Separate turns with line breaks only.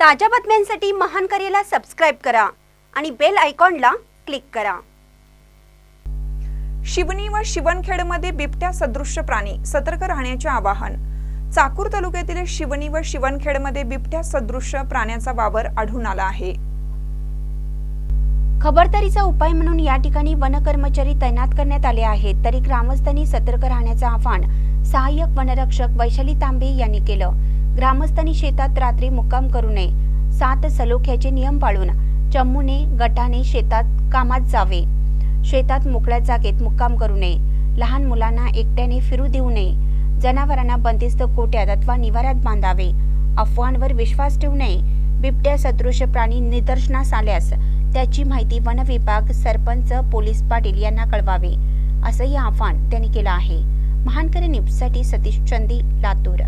ताज्या बातम्यांसाठी महान करेला सबस्क्राईब करा आणि बेल आयकॉनला क्लिक करा.
शिवनी व शिवणखेडमध्ये बिबट्या सदृश्य प्राणी सतर्क राहण्याचे आवाहन. चाकूर तालुक्यातील शिवनी व शिवणखेडमध्ये बिबट्या सदृश्य प्राण्याचा वावर आढळून आला आहे.
खबरदारीचा उपाय म्हणून या ठिकाणी वन कर्मचारी तैनात करण्यात आले आहेत. तरी ग्रामस्थांनी सतर्क राहण्याचं आवाहन सहाय्यक वनरक्षक वैशाली तांबे यांनी केलं. ग्रामस्थांनी शेतात रात्री मुक्काम करू नये. सात सलोख्याचे नियम पाळून चमूने गटाने शेतात कामात जावे. शेतात मोकळ्या जागेत मुक्काम करू नये. लहान मुलांना एकट्याने फिरू देऊ नये. जनावरांना बंदिस्त कोट्यात अथवा निवाऱ्यात बांधावे. अफवांवर विश्वास ठेवू नये. बिबट्या सदृश प्राणी निदर्शनास आल्यास त्याची माहिती वन विभाग सरपंच पोलीस पाटील यांना कळवावे असंही आवाहन त्यांनी केलं आहे. महानकरी न्यूजसाठी सतीश चंदी लातूर.